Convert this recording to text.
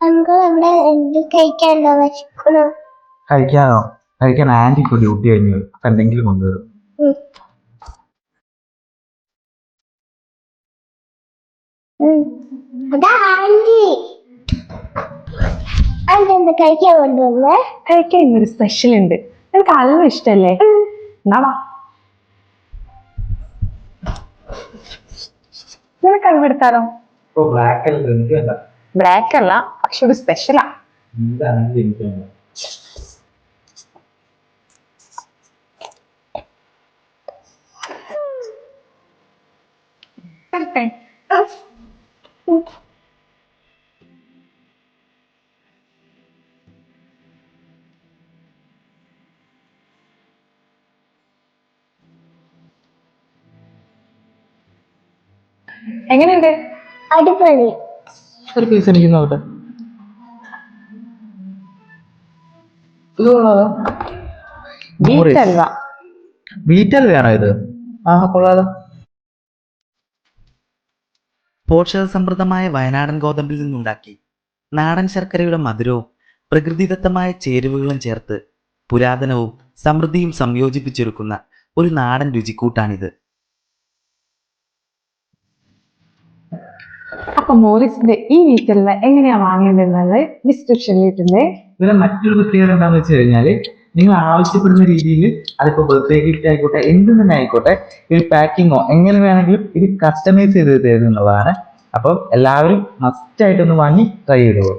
Uncle ഇവിടെ എന്ത് കഴിക്കാനുണ്ടോ? വിശക്കണോ കഴിക്കാനോ? കഴിക്കാൻ ആന്റി ഇപ്പോൾ ഡ്യൂട്ടി കഴിഞ്ഞു. അപ്പൊ എന്തെങ്കിലും കൊണ്ടുവരും. ഉം. ഉം. അതാ ആന്റി ആന്റി എന്ത് കഴിക്കാൻ കൊണ്ടുവന്നേ? കഴിക്കാൻ ഇന്നൊരു സ്പെഷ്യൽ ഉണ്ട്. നിനക്ക് അൽവ ഇഷ്ടല്ലേ? എന്നാ വാ. നിനക്ക് അൽവ എടുത്താലോ? ഓ ബ്ലാക്ക് അല്ല എനിക്ക് വേണ്ട. ബ്ലാക്ക് അല്ല പക്ഷെ ഒരു സ്പെഷ്യലാ എങ്ങനെയുണ്ട്? അടിപൊളി. ഒരു പീസ് എനിക്ക് നോക്കട്ടെ ഇത് കൊള്ളാതോ ബീറ്റ് അൽവ ഇത്? ആ കൊള്ളാലോ. പോഷകസമൃദ്ധമായ വയനാടൻ ഗോതമ്പിൽ നിന്നുണ്ടാക്കി നാടൻ ശർക്കരയുടെ മധുരവും പ്രകൃതിദത്തമായ ചേരുവകളും ചേർത്ത് പുരാതനവും സമൃദ്ധിയും സംയോജിപ്പിച്ചൊരുക്കുന്ന ഒരു നാടൻ രുചിക്കൂട്ടാണിത്. അപ്പൊ മോറിസിന്റെ ഈ അൽവ എങ്ങനെയാ വാങ്ങേണ്ടതെന്നത് ഡിസ്ക്രിപ്ഷനിൽ ഇട്ടുണ്ട് ഇതിന് മറ്റൊരു പ്രത്യേകത എന്താണെന്ന് വെച്ച് കഴിഞ്ഞാൽ നിങ്ങൾ ആവശ്യപ്പെടുന്ന രീതിയിൽ അതിപ്പോ ബർത്ത്ഡേ ഗിഫ്റ്റ് ആയിക്കോട്ടെ എന്ത് തന്നെ ആയിക്കോട്ടെ ഇത് പാക്കിങ്ങോ എങ്ങനെ വേണമെങ്കിലും ഇത് കസ്റ്റമൈസ് ചെയ്ത് തരുന്നുള്ളതാണ്. അപ്പം എല്ലാവരും മസ്റ്റ് ആയിട്ടൊന്ന് വാങ്ങി ട്രൈ ചെയ്തോളൂ